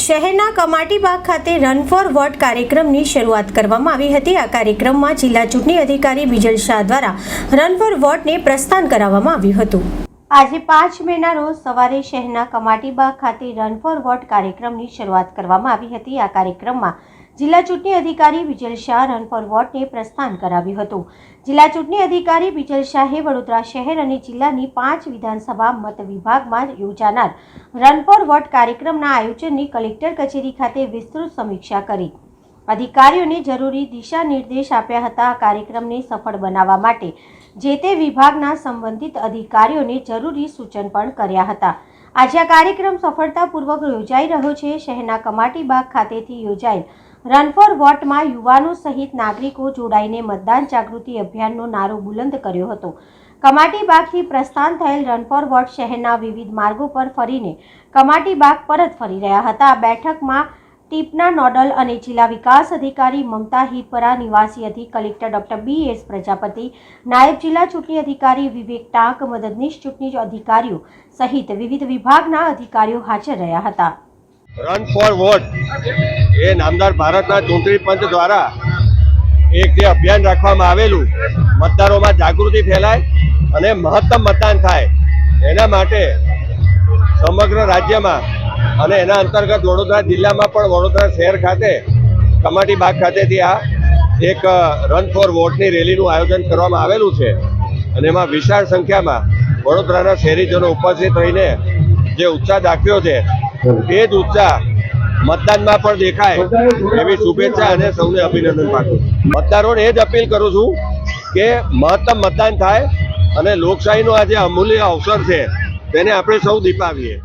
શહેરના કમાટીબાગ ખાતે run for vote કાર્યક્રમની શરૂઆત કરવામાં આવી હતી. આ કાર્યક્રમમાં જિલ્લા ચૂંટણી અધિકારી બિજલ શાહ દ્વારા રન ફોર વોટને પ્રસ્થાન કરાવવામાં આવ્યું હતું. આજે પાંચ મેના રોજ સવારે શહેરના કમાટીબાગ ખાતે રન ફોર વોટ કાર્યક્રમની શરૂઆત કરવામાં આવી હતી. આ કાર્યક્રમમાં જિલ્લા ચૂંટણી અધિકારી વિજલ શાહ રન ફોર વોટને પ્રસ્થાન કરાવ્યું હતું. જિલ્લા ચૂંટણી અધિકારી વિજલ શાહે વડોદરા શહેર અને જિલ્લાની પાંચ વિધાનસભા મત વિભાગમાં યોજાનાર રન ફોર વોટ કાર્યક્રમના આયોજનની કલેક્ટર કચેરી ખાતે વિસ્તૃત સમીક્ષા કરી. અધિકારીઓને જરૂરી દિશા નિર્દેશ આપ્યા હતા આ કાર્યક્રમને સફળ બનાવવા માટે, જે તે વિભાગના સંબંધિત અધિકારીઓને જરૂરી સૂચન પણ કર્યા હતા. આજે આ કાર્યક્રમ સફળતાપૂર્વક યોજાઈ રહ્યો છે. શહેરના કમાટીબાગ ખાતેથી યોજાયેલ રન ફોર વોટમાં યુવાનો સહિત નાગરિકો જોડાઈને મતદાન જાગૃતિ અભિયાનનો નારો બુલંદ કર્યો હતો. કમાટીબાગથી પ્રસ્થાન થયેલ રન ફોર વોટ શહેરના વિવિધ માર્ગો પર ફરીને કમાટીબાગ પરત ફરી રહ્યા હતા. બેઠકમાં ટીપના નોડલ અને જિલ્લા વિકાસ અધિકારી મમતા હિરપરા, નિવાસી અધિક collector doctor B S Prajapati, નાયબ જિલ્લા ચૂંટણી અધિકારી વિવેક ટાંક, મદદનીશ ચૂંટણી અધિકારીઓ સહિત વિવિધ વિભાગના અધિકારીઓ હાજર રહ્યા હતા. રન ફોર વોટ એ નામદાર ભારતના ચૂંટણી પંચ દ્વારા એક જે અભિયાન રાખવામાં આવેલું, મતદારોમાં જાગૃતિ ફેલાય અને મહત્તમ મતદાન થાય, એના માટે સમગ્ર રાજ્યમાં અને એના અંતર્ગત વડોદરા જિલ્લામાં પણ વડોદરા શહેર ખાતે, કમાટી બાગ ખાતેથી આ એક રન ફોર વોટની રેલીનું આયોજન કરવામાં આવેલું છે. અને એમાં વિશાળ સંખ્યામાં વડોદરાના શહેરીજનો ઉપસ્થિત રહીને જે ઉત્સાહ દાખવ્યો છે એ જ ઉત્સાહ મતદાનમાં પણ દેખાય એવી શુભેચ્છા અને સૌને અભિનંદન પાઠવું મતદારોને એ જ અપીલ કરું છું કે મહત્તમ મતદાન થાય અને લોકશાહીનો આ જે અમૂલ્ય અવસર છે, તેને આપણે સૌ દીપાવીએ.